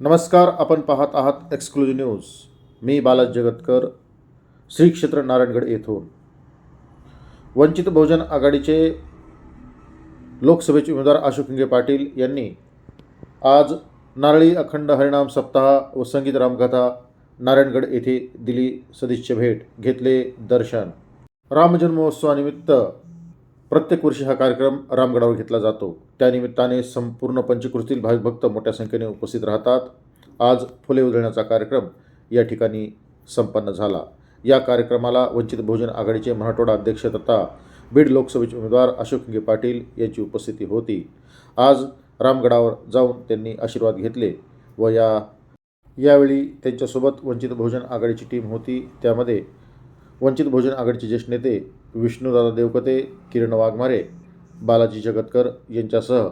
नमस्कार आपण पाहत आहात एक्सक्लुझिव्ह न्यूज मी बालाज जगतकर श्री क्षेत्र नारायणगड येथून. वंचित बहुजन आघाडीचे लोकसभेचे उमेदवार अशोक हिंगे पाटील यांनी आज नारळी अखंड हरिणाम सप्ताह व संगीत रामकथा नारायणगड येथे दिली सदिच्छा भेट घेतले दर्शन. रामजन्मोत्सवानिमित्त प्रत्येक वर्षी हा कार्यक्रम रामगडावर घेतला जातो. त्यानिमित्ताने संपूर्ण पंचकृतीतील भाविक भक्त मोठ्या संख्येने उपस्थित राहतात. आज फुले उधळण्याचा कार्यक्रम या ठिकाणी संपन्न झाला. या कार्यक्रमाला वंचित बहुजन आघाडीचे मराठवाडा अध्यक्ष तथा बीड लोकसभेचे उमेदवार अशोक हिंगे पाटील यांची उपस्थिती होती. आज रामगडावर जाऊन त्यांनी आशीर्वाद घेतले व या यावेळी त्यांच्यासोबत वंचित बहुजन आघाडीची टीम होती. त्यामध्ये वंचित बहुजन आघाडीचे ज्येष्ठ नेते विष्णूदादा देवकते किरण वाघमारे बालाजी जगतकर यांच्यासह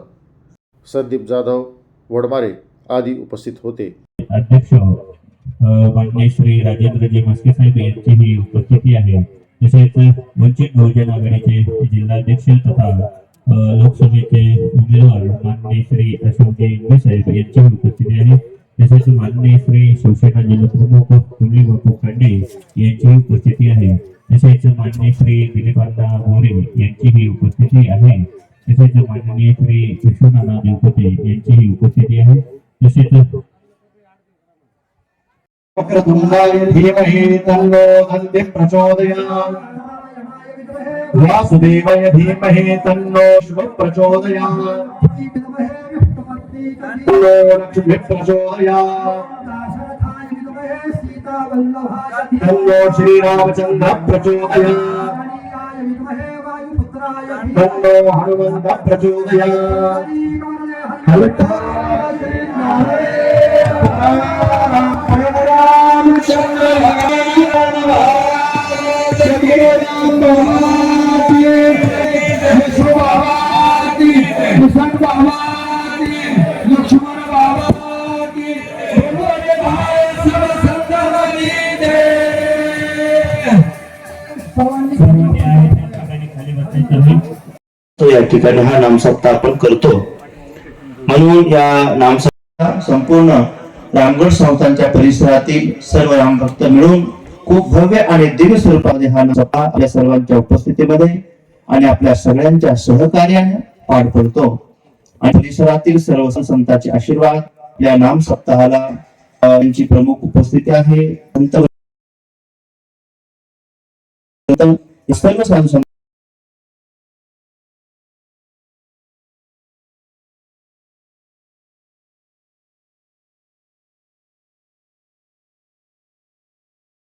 संदीप जाधव वडमारे आदी उपस्थित होते. अध्यक्ष मान्य श्री राजेंद्रजी म्हस्के साहेब यांची ही उपस्थिती आहे. तसेच वंचित बहुजन आघाडीचे जिल्हाध्यक्ष तथा लोकसभेचे उमेदवार मान्य श्री अशोकजी इंगे साहेब यांची उपस्थिती आहे. तसेच मान्य श्री शिवसेना जिल्हाप्रमुख कुंडली बापू खांडे यांची उपस्थिती आहे. तसेच माननीय श्री दिलीप अण्णा मोरे यांची उपस्थिती आहे तसेच माननीय श्री विश्वनाथ देवपते यांची ही उपस्थिती आहे तसेच वक्रतुण्डाय धीमहि तन्नो दन्ति प्रचोदयात् वासुदेवाय धीमहि तन्नो शिवः प्रचोदयात् तन्नो लक्ष्मीः प्रचोदयात् तन्नो श्रीरामचन्द्रः प्रचोदयात् तन्नो हनुमन्तः प्रचोदयात् लक्ष्मण तो या ठिकाणी हा नामसप्ताह आपण करतो. म्हणून या नामसप्ताह संपूर्ण रामगड संस्थांच्या परिसरातील सर्व रामभक्त मिळून खूप भव्य आणि दिव्य स्वरूपामध्ये हा नामसप्ताह आपल्या सर्वांच्या उपस्थितीमध्ये आणि आपल्या सगळ्यांच्या सहकार्याने पार पडतो. आणि परिसरातील सर्व संतांचे आशीर्वाद या नाम सप्ताहाला यांची प्रमुख उपस्थिती आहे. संत सर्व साधू